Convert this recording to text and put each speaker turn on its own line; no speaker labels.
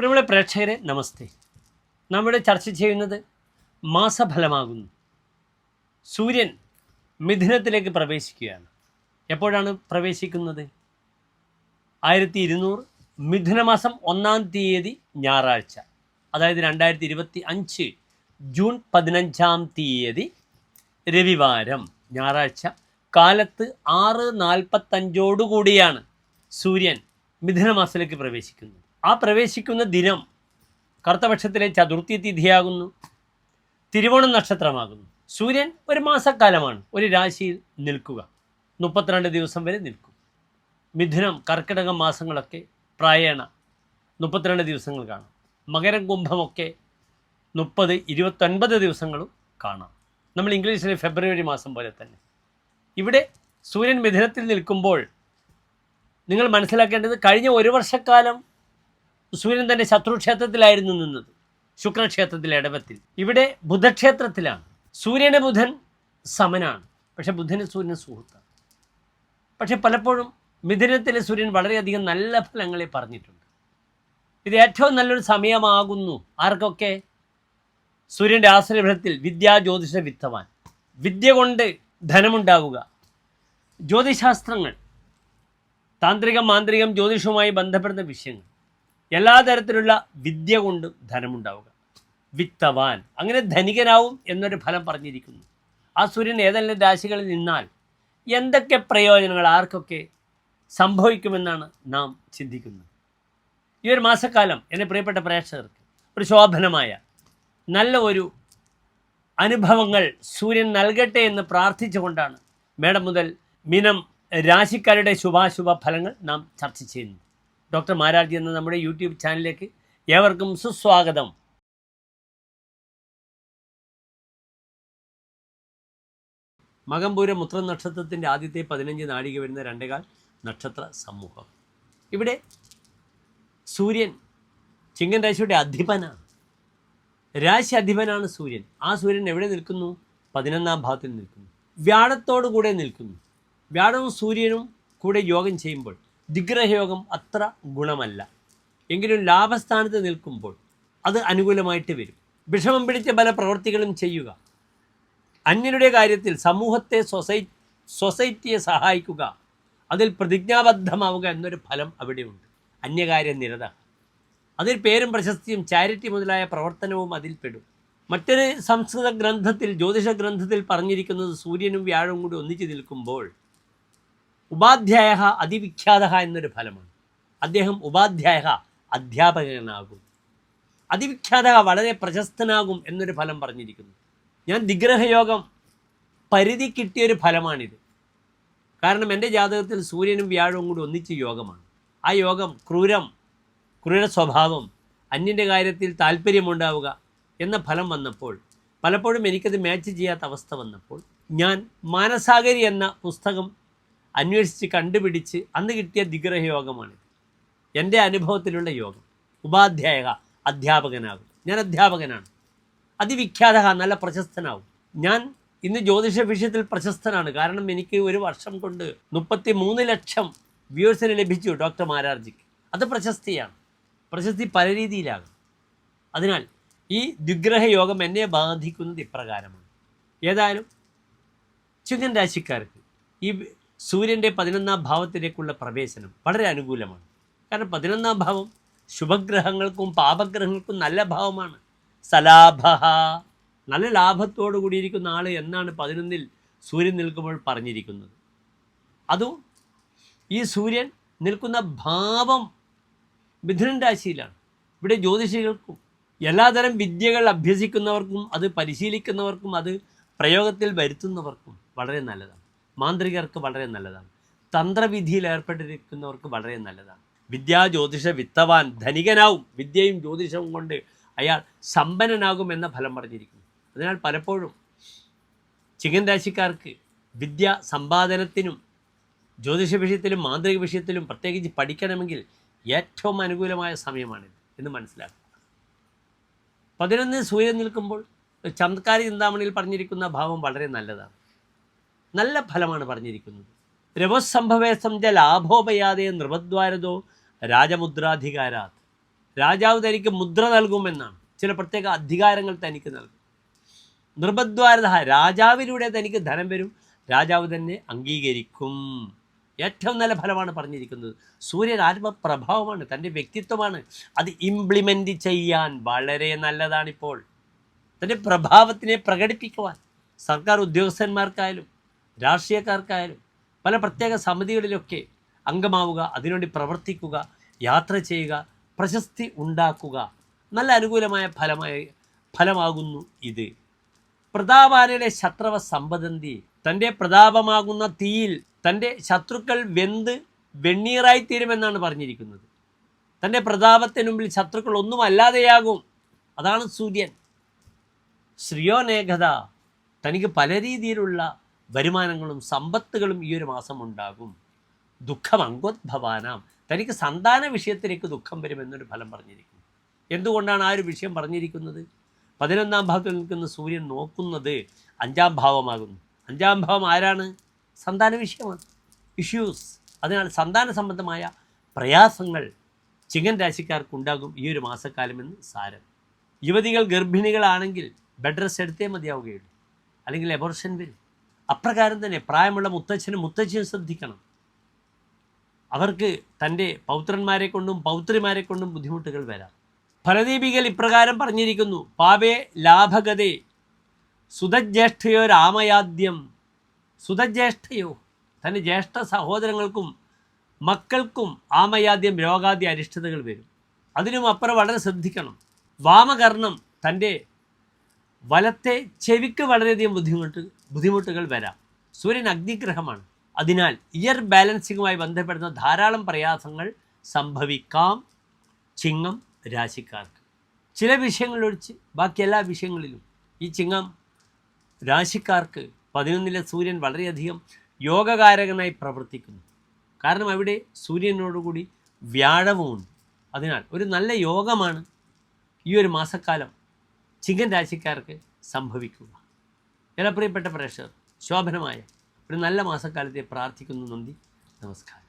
പ്രിയമുള്ള പ്രേക്ഷകരെ നമസ്തേ. നമ്മുടെ ചർച്ച ചെയ്യുന്നത് മാസഫലമാകുന്നു. സൂര്യൻ മിഥുനത്തിലേക്ക് പ്രവേശിക്കുകയാണ്. എപ്പോഴാണ് പ്രവേശിക്കുന്നത്? ആയിരത്തി ഇരുന്നൂറ് മിഥുനമാസം ഒന്നാം തീയതി ഞായറാഴ്ച അതായത് രണ്ടായിരത്തി ഇരുപത്തി അഞ്ച് ജൂൺ പതിനഞ്ചാം തീയതി രവിവാരം ഞായറാഴ്ച. കാലത്ത് ആറ് നാൽപ്പത്തഞ്ചോടുകൂടിയാണ് സൂര്യൻ മിഥുനമാസത്തിലേക്ക് പ്രവേശിക്കുന്നത്. ആ പ്രവേശിക്കുന്ന ദിനം കറുത്തപക്ഷത്തിലെ ചതുർത്ഥി തിഥിയാകുന്നു. തിരുവോണം നക്ഷത്രമാകുന്നു. സൂര്യൻ ഒരു മാസക്കാലമാണ്. ഒരു രാശിയിൽ നിൽക്കുക. മുപ്പത്തിരണ്ട് ദിവസം വരെ നിൽക്കും. മിഥുനം കർക്കിടക മാസങ്ങളൊക്കെ പ്രായേണ. മുപ്പത്തിരണ്ട് ദിവസങ്ങൾ കാണാം. മകരം കുംഭമൊക്കെ മുപ്പത് ഇരുപത്തൊൻപത് ദിവസങ്ങളും കാണാം. നമ്മൾ ഇംഗ്ലീഷിലെ ഫെബ്രുവരി മാസം പോലെ തന്നെ. ഇവിടെ സൂര്യൻ മിഥുനത്തിൽ നിൽക്കുമ്പോൾ നിങ്ങൾ മനസ്സിലാക്കേണ്ടത് കഴിഞ്ഞ ഒരു വർഷക്കാലം സൂര്യൻ തന്റെ ശത്രുക്ഷേത്രത്തിലായിരുന്നു നിന്നത്. ശുക്രക്ഷേത്രത്തിലെ ഇടവത്തിൽ. ഇവിടെ ബുധക്ഷേത്രത്തിലാണ്. സൂര്യന് ബുധൻ സമനാണ്. പക്ഷെ ബുധന് സൂര്യന് സുഹൃത്താണ്. പക്ഷെ പലപ്പോഴും മിഥുനത്തിലെ സൂര്യൻ വളരെയധികം നല്ല ഫലങ്ങളെ പറഞ്ഞിട്ടുണ്ട്. ഇത് ഏറ്റവും നല്ലൊരു സമയമാകുന്നു. ആർക്കൊക്കെ? സൂര്യന്റെ ആശ്രയഫലത്തിൽ വിദ്യാ ജ്യോതിഷ വിത്തവാൻ. വിദ്യ കൊണ്ട് ധനമുണ്ടാവുക. ജ്യോതിശാസ്ത്രങ്ങൾ താന്ത്രികം മാന്ത്രികം ജ്യോതിഷവുമായി ബന്ധപ്പെടുന്ന വിഷയങ്ങൾ. എല്ലാ തരത്തിലുള്ള വിദ്യ കൊണ്ടും ധനമുണ്ടാവുക. വിത്തവാൻ. അങ്ങനെ ധനികനാവും എന്നൊരു ഫലം പറഞ്ഞിരിക്കുന്നു. ആ സൂര്യൻ ഏതെല്ലാം രാശികളിൽ നിന്നാൽ എന്തൊക്കെ പ്രയോജനങ്ങൾ ആർക്കൊക്കെ സംഭവിക്കുമെന്നാണ് നാം ചിന്തിക്കുന്നത്. ഈ ഒരു മാസക്കാലം എന്റെ പ്രിയപ്പെട്ട പ്രേക്ഷകർക്ക് ഒരു ശോഭനമായ നല്ല ഒരു അനുഭവങ്ങൾ സൂര്യൻ നൽകട്ടെ എന്ന് പ്രാർത്ഥിച്ചുകൊണ്ടാണ് മേഡം മുതൽ മിനം രാശിക്കാരുടെ ശുഭാശുഭ ഫലങ്ങൾ നാം ചർച്ച ചെയ്യുന്നു ഡോക്ടർ മാരാർജി എന്ന നമ്മുടെ യൂട്യൂബ് ചാനലിലേക്ക് ഏവർക്കും സുസ്വാഗതം. മകംപൂര മുത്ര നക്ഷത്രത്തിന്റെ ആദ്യത്തെ പതിനഞ്ച് നാഴിക വരുന്ന രണ്ടേകാൽ നക്ഷത്ര സമൂഹം. ഇവിടെ സൂര്യൻ ചിങ്ങൻ രാശിയുടെ അധിപനാണ് രാശി അധിപനാണ് സൂര്യൻ. ആ സൂര്യൻ എവിടെ നിൽക്കുന്നു? പതിനൊന്നാം ഭാവത്തിൽ നിൽക്കുന്നു. വ്യാഴത്തോടു കൂടെ നിൽക്കുന്നു. വ്യാഴവും സൂര്യനും കൂടെ യോഗം ചെയ്യുമ്പോൾ ദിഗ്രഹയോഗം അത്ര ഗുണമല്ല. എങ്കിലും ലാഭസ്ഥാനത്ത് നിൽക്കുമ്പോൾ അത് അനുകൂലമായിട്ട് വരും. വിഷമം പിടിച്ച പല പ്രവൃത്തികളും ചെയ്യുക. അന്യരുടെ കാര്യത്തിൽ സമൂഹത്തെ സൊസൈ സൊസൈറ്റിയെ സഹായിക്കുക. അതിൽ പ്രതിജ്ഞാബദ്ധമാവുക എന്നൊരു ഫലം അവിടെയുണ്ട്. അന്യകാര്യ നിരത. അതിൽ പേരും പ്രശസ്തിയും ചാരിറ്റി മുതലായ പ്രവർത്തനവും അതിൽ പെടും. മറ്റൊരു സംസ്കൃത ഗ്രന്ഥത്തിൽ ജ്യോതിഷ ഗ്രന്ഥത്തിൽ പറഞ്ഞിരിക്കുന്നത് സൂര്യനും വ്യാഴവും കൂടി ഒന്നിച്ചു നിൽക്കുമ്പോൾ ഉപാധ്യായ അതിവിഖ്യാത എന്നൊരു ഫലമാണ് അദ്ദേഹം ഉപാധ്യായ അധ്യാപകനാകും. അതിവിഖ്യാത വളരെ പ്രശസ്തനാകും എന്നൊരു ഫലം പറഞ്ഞിരിക്കുന്നു. ഞാൻ ദിഗ്രഹയോഗം പരിധി കിട്ടിയൊരു ഫലമാണിത്. കാരണം എന്റെ ജാതകത്തിൽ സൂര്യനും വ്യാഴവും കൂടി ഒന്നിച്ച് യോഗമാണ്. ആ യോഗം ക്രൂരം ക്രൂര സ്വഭാവം അന്യന്റെ കാര്യത്തിൽ താല്പര്യമുണ്ടാവുക എന്ന ഫലം വന്നപ്പോൾ പലപ്പോഴും എനിക്കത് മാച്ച് ചെയ്യാത്ത അവസ്ഥ വന്നപ്പോൾ ഞാൻ മാനസാഗരി എന്ന പുസ്തകം അന്വേഷിച്ച് കണ്ടുപിടിച്ച് അന്ന് കിട്ടിയ ദിഗ്രഹയോഗമാണിത് എന്റെ അനുഭവത്തിലുള്ള യോഗം. ഉപാധ്യായ അധ്യാപകനാകും. ഞാൻ അധ്യാപകനാണ്. അതിവിഖ്യാത നല്ല പ്രശസ്തനാവും ഞാൻ ഇന്ന് ജ്യോതിഷ വിഷയത്തിൽ പ്രശസ്തനാണ്. കാരണം എനിക്ക് ഒരു വർഷം കൊണ്ട് മുപ്പത്തി മൂന്ന് ലക്ഷം വ്യൂവേഴ്സിന് ലഭിച്ചു ഡോക്ടർ മാരാർജിക്ക്. അത് പ്രശസ്തിയാണ്. പ്രശസ്തി പല രീതിയിലാകും. അതിനാൽ ഈ ദുഗ്രഹ യോഗം എന്നെ ബാധിക്കുന്നത് ഇപ്രകാരമാണ്. ഏതായാലും ചിങ്ങൻ രാശിക്കാർക്ക് ഈ സൂര്യന്റെ പതിനൊന്നാം ഭാവത്തിലേക്കുള്ള പ്രവേശനം വളരെ അനുകൂലമാണ്. കാരണം പതിനൊന്നാം ഭാവം ശുഭഗ്രഹങ്ങൾക്കും പാപഗ്രഹങ്ങൾക്കും നല്ല ഭാവമാണ്. സലാഭ നല്ല ലാഭത്തോടു കൂടിയിരിക്കുന്ന ആൾ എന്നാണ് പതിനൊന്നിൽ സൂര്യൻ നിൽക്കുമ്പോൾ പറഞ്ഞിരിക്കുന്നത്. അതും ഈ സൂര്യൻ നിൽക്കുന്ന ഭാവം മിഥുനൻ രാശിയിലാണ്. ഇവിടെ ജ്യോതിഷികൾക്കും എല്ലാതരം വിദ്യകൾ അഭ്യസിക്കുന്നവർക്കും അത് പരിശീലിക്കുന്നവർക്കും അത് പ്രയോഗത്തിൽ വരുത്തുന്നവർക്കും വളരെ നല്ലതാണ്. മാന്ത്രികർക്ക് വളരെ നല്ലതാണ്. തന്ത്രവിധിയിൽ ഏർപ്പെട്ടിരിക്കുന്നവർക്ക് വളരെ നല്ലതാണ്. വിദ്യാ ജ്യോതിഷ വിത്തവാൻ ധനികനാവും. വിദ്യയും ജ്യോതിഷവും കൊണ്ട് അയാൾ സമ്പന്നനാകും എന്ന ഫലം പറഞ്ഞിരിക്കുന്നു. അതിനാൽ പലപ്പോഴും ചികൻ രാശിക്കാർക്ക് വിദ്യ സമ്പാദനത്തിനും ജ്യോതിഷ വിഷയത്തിലും മാന്ത്രിക വിഷയത്തിലും പ്രത്യേകിച്ച് പഠിക്കണമെങ്കിൽ ഏറ്റവും അനുകൂലമായ സമയമാണിത് എന്ന് മനസ്സിലാക്കുക. പതിനൊന്ന് സൂര്യൻ നിൽക്കുമ്പോൾ ചമത്കാരി ചിന്താമണിയിൽ പറഞ്ഞിരിക്കുന്ന ഭാവം വളരെ നല്ലതാണ്. നല്ല ഫലമാണ് പറഞ്ഞിരിക്കുന്നത്. രവസംഭവേ സംജ ലാഭോപയാതെ നൃപദ്വാരതോ രാജമുദ്രാധികാരാത്. രാജാവ് തനിക്ക് മുദ്ര നൽകുമെന്നാണ്. ചില പ്രത്യേക അധികാരങ്ങൾ തനിക്ക് നൽകും. നൃപദ്വാരത രാജാവിലൂടെ തനിക്ക് ധനം വരും. രാജാവ് തന്നെ അംഗീകരിക്കും. ഏറ്റവും നല്ല ഫലമാണ് പറഞ്ഞിരിക്കുന്നത്. സൂര്യൻ ആത്മപ്രഭാവമാണ് തന്റെ വ്യക്തിത്വമാണ്. അത് ഇംപ്ലിമെന്റ് ചെയ്യാൻ വളരെ നല്ലതാണിപ്പോൾ. തന്റെ പ്രഭാവത്തിനെ പ്രകടിപ്പിക്കുവാൻ സർക്കാർ ഉദ്യോഗസ്ഥന്മാർക്കായാലും രാഷ്ട്രീയക്കാർക്കായാലും പല പ്രത്യേക സമിതികളിലൊക്കെ അംഗമാവുക അതിനുവേണ്ടി പ്രവർത്തിക്കുക യാത്ര ചെയ്യുക പ്രശസ്തി ഉണ്ടാക്കുക. നല്ല അനുകൂലമായ ഫലമായി ഫലമാകുന്നു ഇത്. പ്രതാപാനയുടെ ശത്രവ സമ്പദന്തി തന്റെ പ്രതാപമാകുന്ന തീയിൽ തന്റെ ശത്രുക്കൾ വെന്ത് വെണ്ണീറായി തീരുമെന്നാണ് പറഞ്ഞിരിക്കുന്നത്. തന്റെ പ്രതാപത്തിന് മുമ്പിൽ ശത്രുക്കൾ ഒന്നും അല്ലാതെയാകും അതാണ് സൂര്യൻ. ശ്രീയോനേഖത തനിക്ക് പല രീതിയിലുള്ള വരുമാനങ്ങളും സമ്പത്തുകളും ഈ ഒരു മാസം ഉണ്ടാകും. ദുഃഖം അങ്കോദ്ഭവാനാം തനിക്ക് സന്താന വിഷയത്തിലേക്ക് ദുഃഖം വരുമെന്നൊരു ഫലം പറഞ്ഞിരിക്കുന്നു. എന്തുകൊണ്ടാണ് ആ ഒരു വിഷയം പറഞ്ഞിരിക്കുന്നത്? പതിനൊന്നാം ഭാവത്തിൽ നിൽക്കുന്ന സൂര്യൻ നോക്കുന്നത് അഞ്ചാം ഭാവമാകുന്നു. അഞ്ചാം ഭാവം ആരാണ്? സന്താന വിഷയമാണ്. ഇഷ്യൂസ് അതിനാൽ സന്താന സംബന്ധമായ പ്രയാസങ്ങൾ ചിങ്ങൻ രാശിക്കാർക്കുണ്ടാകും ഈ ഒരു മാസക്കാലമെന്ന് സാരം. യുവതികൾ ഗർഭിണികളാണെങ്കിൽ ബെഡ് റെസ്റ്റ് എടുത്തേ മതിയാവുകയുള്ളൂ. അല്ലെങ്കിൽ എബോർഷൻ വരും. അപ്രകാരം തന്നെ പ്രായമുള്ള മുത്തച്ഛനും മുത്തച്ഛനും ശ്രദ്ധിക്കണം. അവർക്ക് തന്റെ പൗത്രന്മാരെ കൊണ്ടും പൗത്രിമാരെ കൊണ്ടും ബുദ്ധിമുട്ടുകൾ വരാം. ഫലദീപികൾ ഇപ്രകാരം പറഞ്ഞിരിക്കുന്നു പാപേ ലാഭഗതേ സുതജ്യേഷ്ഠയോ രാമയാദ്യം സുതജ്യേഷ്ഠയോ തന്റെ ജ്യേഷ്ഠ സഹോദരങ്ങൾക്കും മക്കൾക്കും ആമയാദ്യം രോഗാദ്യ അരിഷ്ടതകൾ വരും. അതിനും അപ്പുറം വളരെ ശ്രദ്ധിക്കണം. വാമകർണം തന്റെ വലത്തെ ചെവിക്ക് വളരെയധികം ബുദ്ധിമുട്ട് ബുദ്ധിമുട്ടുകൾ വരാം. സൂര്യൻ അഗ്നിഗ്രഹമാണ്. അതിനാൽ ഇയർ ബാലൻസിങ്ങുമായി ബന്ധപ്പെടുന്ന ധാരാളം പ്രയാസങ്ങൾ സംഭവിക്കാം ചിങ്ങം രാശിക്കാർക്ക്. ചില വിഷയങ്ങളൊഴിച്ച് ബാക്കി എല്ലാ വിഷയങ്ങളിലും ഈ ചിങ്ങം രാശിക്കാർക്ക് പതിനൊന്നിലെ സൂര്യൻ വളരെയധികം യോഗകാരകനായി പ്രവർത്തിക്കുന്നു. കാരണം അവിടെ സൂര്യനോടുകൂടി വ്യാഴവുമുണ്ട്. അതിനാൽ ഒരു നല്ല യോഗമാണ് ഈ ഒരു മാസക്കാലം ചിങ്ങൻ രാശിക്കാർക്ക് സംഭവിക്കുക. എല്ലാ പ്രിയപ്പെട്ട പ്രേക്ഷകർ ശോഭനമായ ഒരു നല്ല മാസക്കാലത്തെ പ്രാർത്ഥിക്കുന്നു നന്ദി. നമസ്കാരം.